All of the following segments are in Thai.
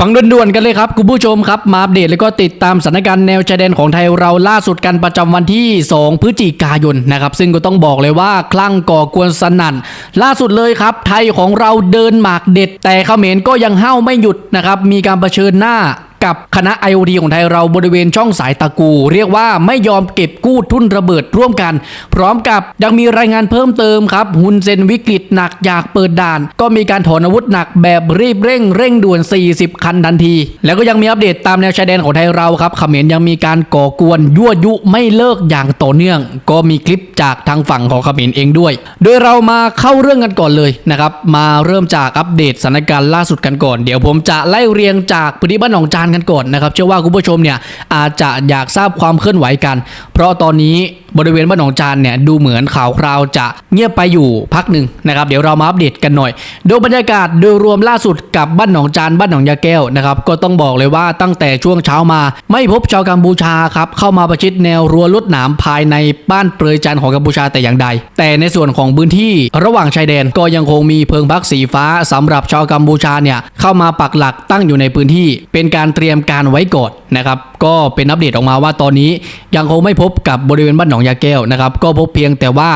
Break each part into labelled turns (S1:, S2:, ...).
S1: ฟังด่วนๆกันเลยครับคุณผู้ชมครับมาอัปเดตแล้วก็ติดตามสถานการณ์แนวชายแดนของไทยเราล่าสุดกันประจำวันที่ 2 พฤศจิกายนนะครับซึ่งก็ต้องบอกเลยว่าคลั่งก่อกวนสนั่น ล่าสุดเลยครับ ไทยของเราเดินหมากเด็ด แต่เขมรก็ยังเห่าไม่หยุดนะครับมีการเผชิญหน้า กับคณะ IOD ของไทยเราบริเวณช่องสายตะกู เรียกว่าไม่ยอมเก็บกู้ทุนระเบิดร่วมกัน พร้อมกับยังมีรายงานเพิ่มเติมครับฮุนเซนวิกฤตหนักอยากเปิดด่าน ก็มีการถอนอาวุธหนักแบบรีบเร่งเร่งด่วน 40 คันทันที แล้วก็ยังมีอัปเดตตามแนวชายแดนของไทยเราครับเขมรยังมีการก่อกวนยั่วยุไม่เลิกอย่างต่อเนื่อง ก็มีคลิปจากทางฝั่งของเขมรเองด้วย โดยเรามาเข้าเรื่องกันก่อนเลยนะครับมาเริ่มจากอัปเดตสถานการณ์ล่าสุดกันก่อน เดี๋ยวผมจะไล่เรียงจากพื้นที่บ้านหนองจานกันก่อนนะครับ เชื่อว่าคุณผู้ชมเนี่ยอาจจะอยากทราบความเคลื่อนไหวกัน เพราะตอนนี้ บริเวณบ้านหนองจานเนี่ยดูเหมือนข่าวคราวจะเงียบไปอยู่พักหนึ่งนะครับเดี๋ยวเรามาอัปเดตกันหน่อยดยบรรยากาศโดยรวมล่าสุดกับบ้านหนองจานบ้านหนองยาแก้วนะครับก็ต้องบอกเลยว่าตั้งแต่ช่วงเช้ามา ไม่พบชาวกัมพูชาครับเข้ามาประชิดแนวรั้วลวดหนามภายในบ้านเปรยจันของกัมพูชาแต่อย่างใด แต่ในส่วนของพื้นที่ระหว่างชายแดนก็ยังคงมีเพิงพักสีฟ้าสำหรับชาวกัมพูชาเนี่ยเข้ามาปักหลักตั้งอยู่ในพื้นที่ เป็นการเตรียมการไว้ก่อนนะครับก็เป็นอัปเดตออกมาว่าตอนนี้ยังคงไม่พบกับบริเวณบ้านหนองยาแก้วนะครับก็พบเพียงแต่ว่า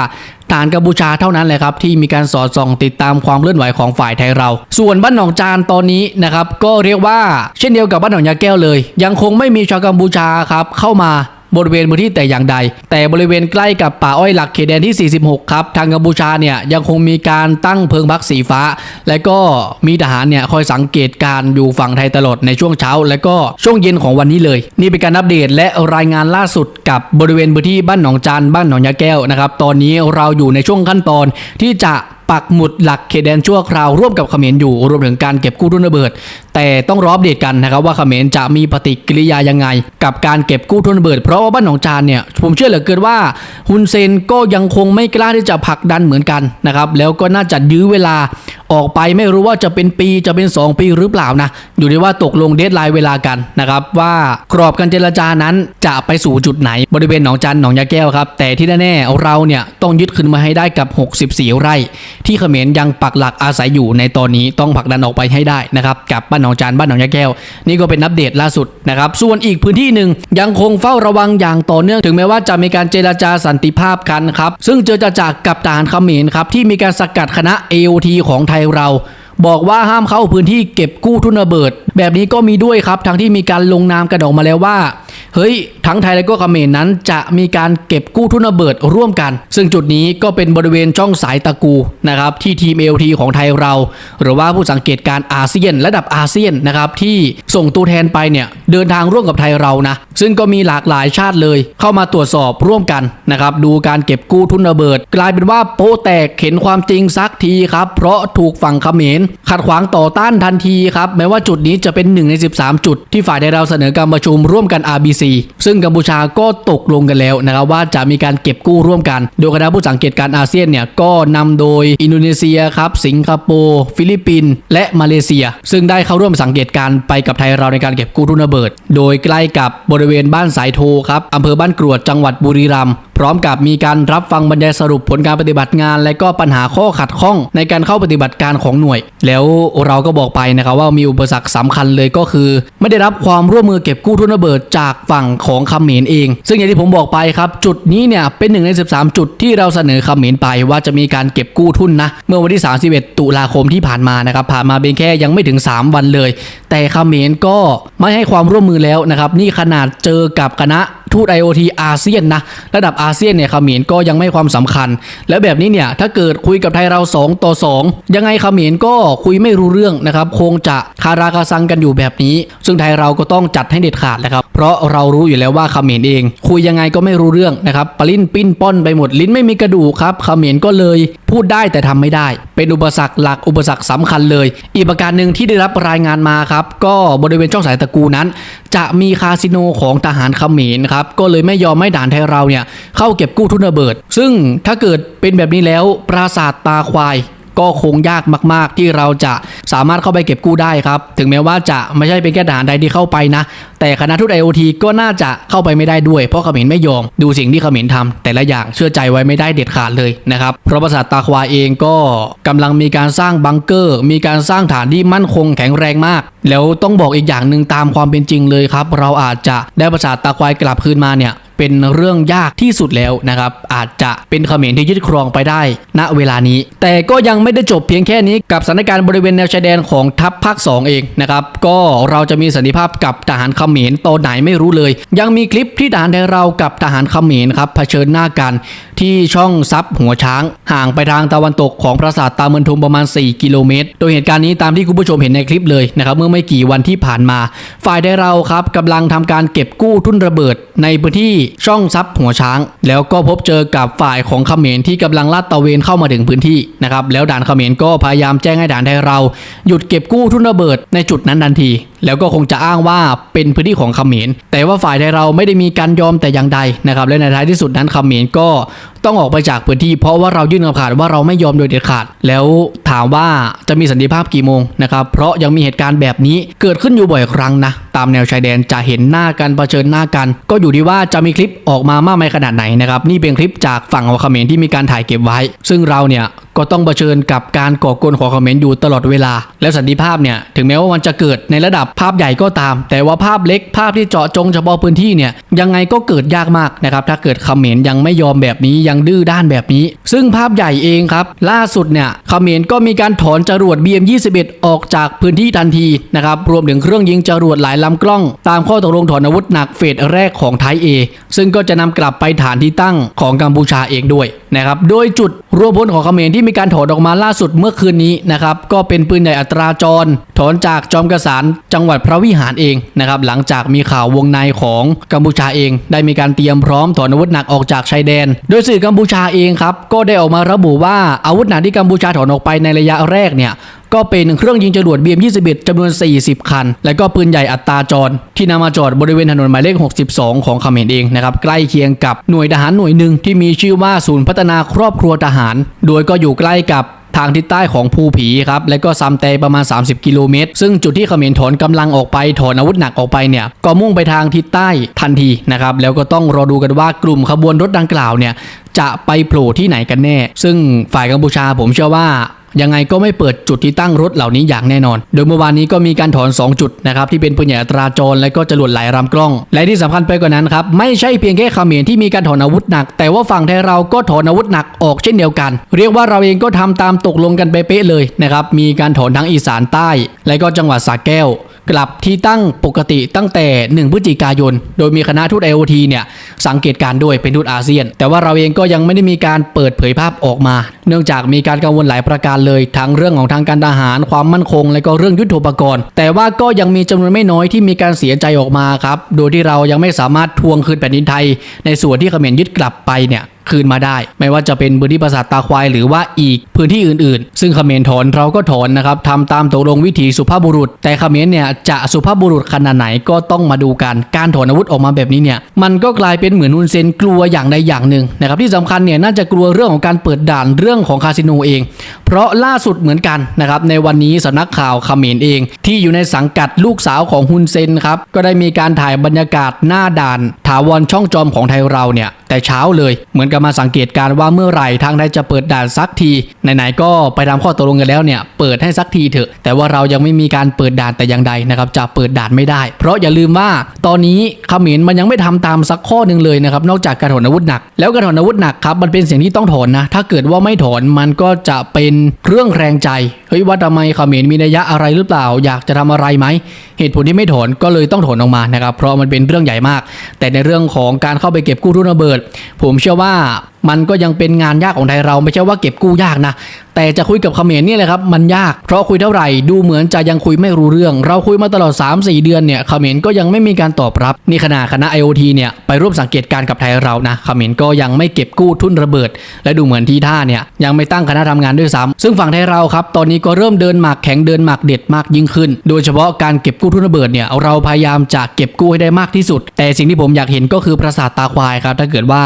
S1: ฐานกัมพูชาเท่านั้นแหละครับที่มีการสอดส่องติดตามความเคลื่อนไหวของฝ่ายไทยเรา ส่วนบ้านหนองจานตอนนี้นะครับก็เรียกว่าเช่นเดียวกับบ้านหนองยาแก้วเลย ยังคงไม่มีชาวกัมพูชาครับเข้ามา บริเวณพื้นที่แต่อย่างใด แต่บริเวณใกล้กับป่าอ้อยหลักเขตแดนที่ 46 ครับ ทางกัมพูชาเนี่ยยังคงมีการตั้งเพิงพักสีฟ้า และก็มีทหารเนี่ยคอยสังเกตการณ์อยู่ฝั่งไทยตลอดในช่วงเช้า และก็ช่วงเย็นของวันนี้เลย นี่เป็นการอัปเดตและรายงานล่าสุดกับบริเวณพื้นที่บ้านหนองจานบ้านหนองยาแก้วนะครับตอนนี้เราอยู่ในช่วงขั้นตอนที่จะ ปักหมุดหลักเขตแดนชั่วคราวร่วมกับเขมรอยู่ รวมถึงการเก็บกู้ทุนระเบิด แต่ต้องรอบเดตกันนะครับว่าเขมรจะมีปฏิกิริยายังไง กับการเก็บกู้ทุนระเบิด เพราะว่าบ้านหนองจานเนี่ยผมเชื่อเหลือเกินว่าฮุนเซนก็ยังคงไม่กล้าที่จะผลักดันเหมือนกันนะครับแล้วก็น่าจะยื้อเวลา ออกไปไม่รู้ว่าจะเป็นปีจะเป็น 2 ปีหรือเปล่านะ อยู่ที่ว่าตกลงเดทไลน์เวลากันนะครับว่ากรอบการเจรจานั้นจะไปสู่จุดไหนบริเวณหนองจันหนองยาแก้วครับ แต่ที่แน่ๆเราเนี่ยต้องยึดคืนมาให้ได้กับ 64 ไร่ ที่เขมรยังปักหลักอาศัยอยู่ในตอนนี้ต้องผลักดันออกไปให้ได้นะครับกับบ้านหนองจานบ้านหนองยาแก้ว นี่ก็เป็นอัปเดตล่าสุดนะครับส่วนอีกพื้นที่หนึ่งยังคงเฝ้าระวังอย่างต่อเนื่องถึงแม้ว่าจะมีการเจรจาสันติภาพกันครับซึ่งเจอจะจากกับทหารเขมรครับที่มีการสกัดคณะ AOT ของไทยเรา บอกว่าห้ามเข้าพื้นที่เก็บกู้ทุนระเบิด แบบนี้ก็มีด้วยครับทั้งที่มีการลงนามกันออกมาแล้วว่า เฮ้ย ทั้งไทยและก็เขมรนั้น จะมีการเก็บกู้ทุนระเบิดร่วมกัน ซึ่งจุดนี้ก็เป็นบริเวณช่องสายตะกูนะครับที่ทีม LT ของไทยเรา หรือว่าผู้สังเกตการอาเซียนระดับอาเซียนนะครับที่ส่งตัวแทนไปเนี่ยเดินทางร่วมกับไทยเรานะซึ่งก็มีหลากหลายชาติเลย เข้ามาตรวจสอบร่วมกันนะครับดูการเก็บกู้ทุนระเบิด กลายเป็นว่าโป๊แตกเห็นความจริงสักทีครับเพราะถูกฝั่งเขมรขัดขวางต่อต้านทันทีครับแม้ว่าจุดนี้จะเป็นหนึ่งใน13 จุดที่ฝ่ายไทยเราเสนอการประชุมร่วมกัน RBC ซึ่งกัมพูชาก็ตกลงกันแล้วนะครับว่าจะมีการเก็บกู้ร่วมกัน โดยคณะผู้สังเกตการณ์อาเซียนเนี่ยก็นำโดยอินโดนีเซียครับสิงคโปร์ฟิลิปปินส์และมาเลเซีย ซึ่งได้เข้าร่วมสังเกตการณ์ไปกับไทยเราในการเก็บกู้ทุนระเบิด โดยใกล้กับบริเวณบ้านสายโทครับอำเภอบ้านกรวดจังหวัดบุรีรัมย์ พร้อมกับมีการรับฟังบรรยายสรุปผลการปฏิบัติงาน และก็ปัญหาข้อขัดข้องในการเข้าปฏิบัติการของหน่วย แล้วเราก็บอกไปนะครับว่ามีอุปสรรคสำคัญเลยก็คือ ไม่ได้รับความร่วมมือเก็บกู้ทุนระเบิดจากฝั่งของเขมรเอง ซึ่งอย่างที่ผมบอกไปครับจุดนี้เนี่ยเป็นหนึ่งใน 13 จุดที่เราเสนอเขมรไปว่าจะมีการเก็บกู้ทุนนะเมื่อวันที่ 31 ตุลาคมที่ผ่านมานะครับผ่านมาเป็นแค่ยังไม่ถึง 3 วันเลย แต่เขมรก็ไม่ให้ความร่วมมือแล้วนะครับนี่ขนาดเจอกับคณะทูต IoT อาเซียนนะระดับอาาเซียนเนี่ยเขมรก็ยังไม่ความสำคัญ แล้วแบบนี้เนี่ยถ้าเกิดคุยกับไทยเรา 2 ต่อ 2 ยังไงเขมรก็คุยไม่รู้เรื่องนะครับคงจะคาราคาซังกันอยู่แบบนี้ ซึ่งไทยเราก็ต้องจัดให้เด็ดขาดนะครับ เพราะเรารู้อยู่แล้วว่าเขมรเอง คุยยังไงก็ไม่รู้เรื่องนะครับปลิ้นปิ้นป้อนไปหมดลิ้นไม่มีกระดูกครับเขมรก็เลย พูดได้แต่ทำไม่ได้ เป็นอุปสรรคหลักอุปสรรคสำคัญเลย อีกประการหนึ่งที่ได้รับรายงานมาครับ ก็บริเวณช่องสายตะกูนั้น จะมีคาสิโนของทหารเขมรครับก็เลยไม่ยอมให้ด่านไทยเราเนี่ยเข้าเก็บกู้ทุนระเบิด ซึ่งถ้าเกิดเป็นแบบนี้แล้วปราสาทตาควาย ก็คงยากมาก ๆ ที่เราจะสามารถเข้าไปเก็บกู้ได้ครับ ถึงแม้ว่าจะไม่ใช่เป็นแค่ทหารไทยที่เข้าไปนะ แต่คณะทูต IOT ก็น่าจะเข้าไปไม่ได้ด้วย เพราะเขมรไม่ยอมดูสิ่งที่เขมรทำแต่ละอย่างเชื่อใจไว้ไม่ได้เด็ดขาดเลยนะครับเพราะปราสาทตาควาเองก็กำลังมีการสร้างบังเกอร์ มีการสร้างฐานที่มั่นคงแข็งแรงมาก แล้วต้องบอกอีกอย่างหนึ่งตามความเป็นจริงเลยครับ เราอาจจะได้ปราสาทตาควายกลับคืนมาเนี่ย เป็นเรื่องยากที่สุดแล้วนะครับ อาจจะเป็นเขมรที่ยึดครองไปได้ ณเวลานี้ แต่ก็ยังไม่ได้จบเพียงแค่นี้กับสถานการณ์บริเวณแนวชายแดนของทัพภาค 2 เองนะครับ ก็เราจะมีสันติภาพกับทหารเขมรตอนไหนไม่รู้เลย ยังมีคลิปที่ทหารไทยเรากับทหารเขมรครับเผชิญหน้ากันที่ช่องซับหัวช้าง ห่างไปทางตะวันตกของปราสาทตาเมือนทุมประมาณ 4 กิโลเมตร โดยเหตุการณ์นี้ตามที่คุณผู้ชมเห็นในคลิปเลยนะครับเมื่อไม่กี่วันที่ผ่านมา ฝ่ายไทยเราครับกำลังทำการเก็บกู้ทุ่นระเบิดในพื้นที่ช่องซับหัวช้าง แล้วก็พบเจอกับฝ่ายของเขมรที่กำลังลาดตระเวนเข้ามาถึงพื้นที่นะครับแล้วด่านเขมรก็พยายามแจ้งให้ด่านไทยเรา หยุดเก็บกู้ทุ่นระเบิดในจุดนั้นทันที แล้วก็คงจะอ้างว่าเป็นพื้นที่ของเขมร แต่ว่าฝ่ายไทยเราไม่ได้มีการยอมแต่อย่างใดนะครับ และในท้ายที่สุดนั้นเขมรก็ต้องออกไปจากพื้นที่เพราะว่าเรายื่นคำขาดว่าเราไม่ยอมโดยเด็ดขาด แล้วถามว่าจะมีสันติภาพกี่โมงนะครับ เพราะยังมีเหตุการณ์แบบนี้เกิดขึ้นอยู่บ่อยครั้งนะ ตามแนวชายแดนจะเห็นหน้ากันเผชิญหน้ากัน ก็อยู่ที่ว่าจะมีคลิปออกมามากมายขนาดไหนนะครับ นี่เป็นคลิปจากฝั่งของเขมรที่มีการถ่ายเก็บไว้ ซึ่งเราเนี่ย ก็ต้องเผชิญกับการก่อกวนของเขมรอยู่ตลอดเวลา แล้วสันติภาพเนี่ยถึงแม้ว่ามันจะเกิดในระดับภาพใหญ่ก็ตาม แต่ว่าภาพเล็กภาพที่เจาะจงเฉพาะพื้นที่เนี่ยยังไงก็เกิดยากมากนะครับถ้าเกิดเขมรยังไม่ยอมแบบนี้ยังดื้อด้านแบบนี้ ซึ่งภาพใหญ่เองครับ ล่าสุดเนี่ยเขมรก็มีการถอนจรวด BM21 ออกจากพื้นที่ทันทีนะครับรวมถึงเครื่องยิงจรวดหลายลำกล้อง ตามข้อตกลงถอนอาวุธหนักเฟสแรกของไทยเอซึ่งก็จะนำกลับไปฐานที่ตั้งของกัมพูชาเองด้วยนะครับโดยจุดรวมพลของเขมรที่มีการถอนออกมาล่าสุดเมื่อคืนนี้นะครับก็เป็นปืนใหญ่อัตราจร ถอนจากจอมกระสานจังหวัดพระวิหารเองนะครับหลังจากมีข่าววงในของกัมพูชาเอง ได้มีการเตรียมพร้อมถอนอาวุธหนักออกจากชายแดน โดยสื่อกัมพูชาเองครับก็ได้ออกมาระบุว่าอาวุธหนักที่กัมพูชาถอนออกไปในระยะแรกเนี่ย ก็เป็นเครื่องยิงจรวด BM21 จำนวน 40 คัน และก็ปืนใหญ่อัตราจร ที่นำมาจอดบริเวณถนนหมายเลข 62 ของเขมรเองนะครับใกล้เคียงกับหน่วยทหารหน่วยหนึ่งที่มีชื่อว่าศูนย์พัฒนาครอบครัวทหาร โดยก็อยู่ใกล้กับทางทิศใต้ของภูผีครับ และก็ซามเตประมาณ 30 กิโลเมตร ซึ่งจุดที่เขมรถอนกำลังออกไปถอนอาวุธหนักออกไปเนี่ย ก็มุ่งไปทางทิศใต้ทันทีนะครับ แล้วก็ต้องรอดูกันว่ากลุ่มขบวนรถดังกล่าวเนี่ย จะไปโผล่ที่ไหนกันแน่ ซึ่งฝ่ายกัมพูชาผมเชื่อว่า ยังไงก็ไม่เปิดจุดที่ตั้งรถเหล่านี้อย่างแน่นอน โดยเมื่อวานนี้ก็มีการถอน 2 จุดนะครับที่เป็นปืนใหญ่ตราจรและก็จรวดหลายรำกล้อง และที่สำคัญไปกว่านั้นครับไม่ใช่เพียงแค่เขมรที่มีการถอนอาวุธหนัก แต่ว่าฝั่งไทยเราก็ถอนอาวุธหนักออกเช่นเดียวกัน เรียกว่าเราเองก็ทำตามตกลงกันเป๊ะเลยนะครับมีการถอนทั้งอีสานใต้ และก็จังหวัดสระแก้ว กลับที่ตั้งปกติตั้งแต่ 1 พฤศจิกายน โดยมีคณะทูต IOT เนี่ยสังเกตการด้วยเป็นทูตอาเซียน แต่ว่าเราเองก็ยังไม่ได้มีการเปิดเผยภาพออกมา เนื่องจากมีการกังวลหลายประการเลยทั้งเรื่องของทางการทหาร ความมั่นคง และก็เรื่องยุทโธปกรณ์ แต่ว่าก็ยังมีจำนวนไม่น้อยที่มีการเสียใจออกมาครับ โดยที่เรายังไม่สามารถทวงคืนแผ่นดินไทย ในส่วนที่เขมรยึดกลับไปเนี่ยคืนมาได้ ไม่ว่าจะเป็นพื้นที่ปราสาทตาควายหรือว่าอีกพื้นที่อื่นๆ ซึ่งเขมรถอนเราก็ถอนนะครับทำตามตกลงวิถีสุภาพบุรุษ แต่เขมรเนี่ยจะสุภาพบุรุษขนาดไหนก็ต้องมาดูกัน การถอนอาวุธออกมาแบบนี้เนี่ยมันก็กลายเป็นเหมือนฮุนเซนกลัวอย่างใดอย่างหนึ่งนะครับที่สำคัญเนี่ยน่าจะกลัวเรื่องของการเปิดด่านเรื่องของคาสิโนเอง เพราะล่าสุดเหมือนกันนะครับในวันนี้สำนักข่าวเขมรเอง ที่อยู่ในสังกัดลูกสาวของฮุนเซนครับก็ได้มีการถ่ายบรรยากาศหน้าด่าน ถาวรช่องจอมของไทยเราเนี่ยแต่เช้าเลยเหมือนกับมาสังเกตการณ์ว่าเมื่อไหร่ทางไทยจะเปิดด่านสักทีไหนๆก็ไปทำข้อตกลงกันแล้วเนี่ยเปิดให้สักทีเถอะ แต่ว่าเรายังไม่มีการเปิดด่านแต่อย่างใดนะครับจะเปิดด่านไม่ได้ เพราะอย่าลืมว่าตอนนี้เขมรมันยังไม่ทำตามสักข้อหนึ่งเลยนะครับนอกจากการถอนอาวุธหนัก แล้วการถอนอาวุธหนักครับมันเป็นสิ่งที่ต้องถอนนะถ้าเกิดว่าไม่ถอนมันก็จะเป็นเรื่องแรงใจ เฮ้ยว่าทำไมเขมรมีนัยยะอะไรหรือเปล่า อยากจะทำอะไรไหม เหตุผลที่ไม่ถอนก็เลยต้องถอนออกมานะครับ เพราะมันเป็นเรื่องใหญ่มาก แต่ในเรื่องของการเข้าไปเก็บกู้รุ่นระเบิด ผมเชื่อว่า มันก็ยังเป็นงานยากของไทยเราไม่ใช่ว่าเก็บกู้ยากนะ แต่จะคุยกับเขมรเนี่ยแหละครับมันยากเพราะคุยเท่าไหร่ดูเหมือนจะยังคุยไม่รู้เรื่อง เราคุยมาตลอด 3-4 เดือนเนี่ยเขมรก็ยังไม่มีการตอบรับนี่ขณะคณะ IOT เนี่ยไปร่วมสังเกตการกับไทยเรานะเขมรก็ยังไม่เก็บกู้ทุนระเบิด และดูเหมือนที่ท่าเนี่ยยังไม่ตั้งคณะทำงานด้วยซ้ำซึ่งฝั่งไทยเราครับตอนนี้ก็เริ่มเดินหมากแข็งเดินหมากเด็ดมากยิ่งขึ้น โดยเฉพาะการเก็บกู้ทุนระเบิดเนี่ยเราพยายามจะเก็บกู้ให้ได้มากที่สุด แต่สิ่งที่ผมอยากเห็นก็คือปราสาทตาควายครับถ้าเกิดว่า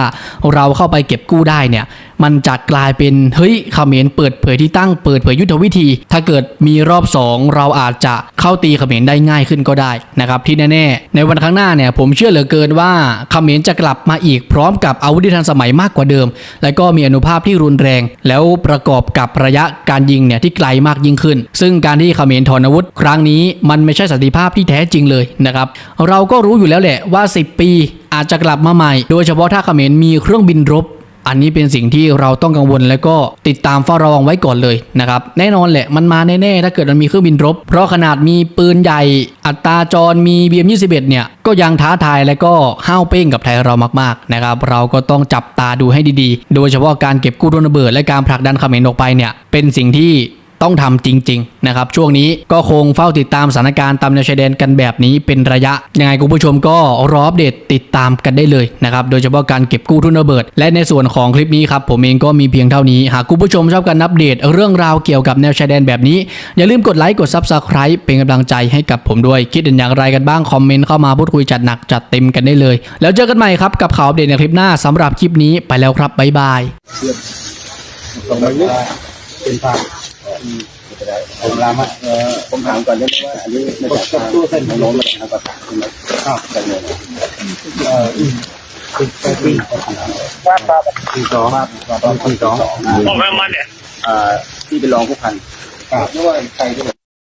S1: เราเข้าไปเก็บกู้ได้เนี่ยมันจะกลายเป็นเฮ้ยเขมรเปิดเผยที่ตั้งเปิดเผยยุทธวิธี ถ้าเกิดมีรอบ 2 เราอาจจะเข้าตีเขมรได้ง่ายขึ้นก็ได้นะครับที่แน่ๆในวันข้างหน้าเนี่ยผมเชื่อเหลือเกินว่าเขมรจะกลับมาอีกพร้อมกับอาวุธที่ทันสมัยมากกว่าเดิม และก็มีอนุภาพที่รุนแรง แล้วประกอบกับระยะการยิงเนี่ยที่ไกลมากยิ่งขึ้น ซึ่งการที่เขมรถอนอาวุธ ครั้งนี้มันไม่ใช่สันติภาพที่แท้จริงเลยนะครับเราก็รู้อยู่แล้วแหละว่า 10 ปีอาจจะกลับมาใหม่ โดยเฉพาะถ้าเขมรมีเครื่องบินรบ อันนี้เป็นสิ่งที่เราต้องกังวลและก็ติดตามเฝ้าระวังไว้ก่อนเลยนะครับแน่นอนแหละมันมาแน่ๆถ้าเกิดมันมีเครื่องบินรบ เพราะขนาดมีปืนใหญ่ อัตราจรมี BM21 เนี่ยก็ยังท้าทายและก็ห้าวเป้งกับไทยเรามากๆนะครับเราก็ต้องจับตาดูให้ดีๆ โดยเฉพาะการเก็บกู้โดนระเบิดและการผลักดันเขมรออกไปเนี่ยเป็นสิ่งที่ ต้องทำจริงๆนะครับช่วงนี้ก็คงเฝ้าติดตามสถานการณ์ตามแนวชายแดนกันแบบนี้เป็นระยะ ยังไงคุณผู้ชมก็รออัปเดตติดตามกันได้เลยนะครับโดยเฉพาะการเก็บกู้ทุนระเบิด และในส่วนของคลิปนี้ครับผมเองก็มีเพียงเท่านี้ หากคุณผู้ชมชอบการอัปเดตเรื่องราวเกี่ยวกับแนวชายแดนแบบนี้ อย่าลืมกดไลค์กด Subscribe เป็นกำลังใจให้กับผมด้วย คิดเห็นอย่างไรกันบ้างคอมเมนต์เข้ามาพูดคุยจัดหนักจัดเต็มกันได้เลย แล้วเจอกันใหม่ครับกับข่าวอัปเดตในคลิปหน้าสำหรับคลิปนี้ไปแล้วครับบ๊ายบาย
S2: เป็นทาง ผมรามะเออผมถามก่อนได้ไหมว่าอันนี้มาจากทางตู้เส้นของน้นมาจากทางประกาศใช่ไหมครับจากโน้นเออปีปีปีสองปีสอง
S3: ออกมาเนี่ย
S2: อ่าที่เป็นรองผู้พันครับด้วยใครด้วย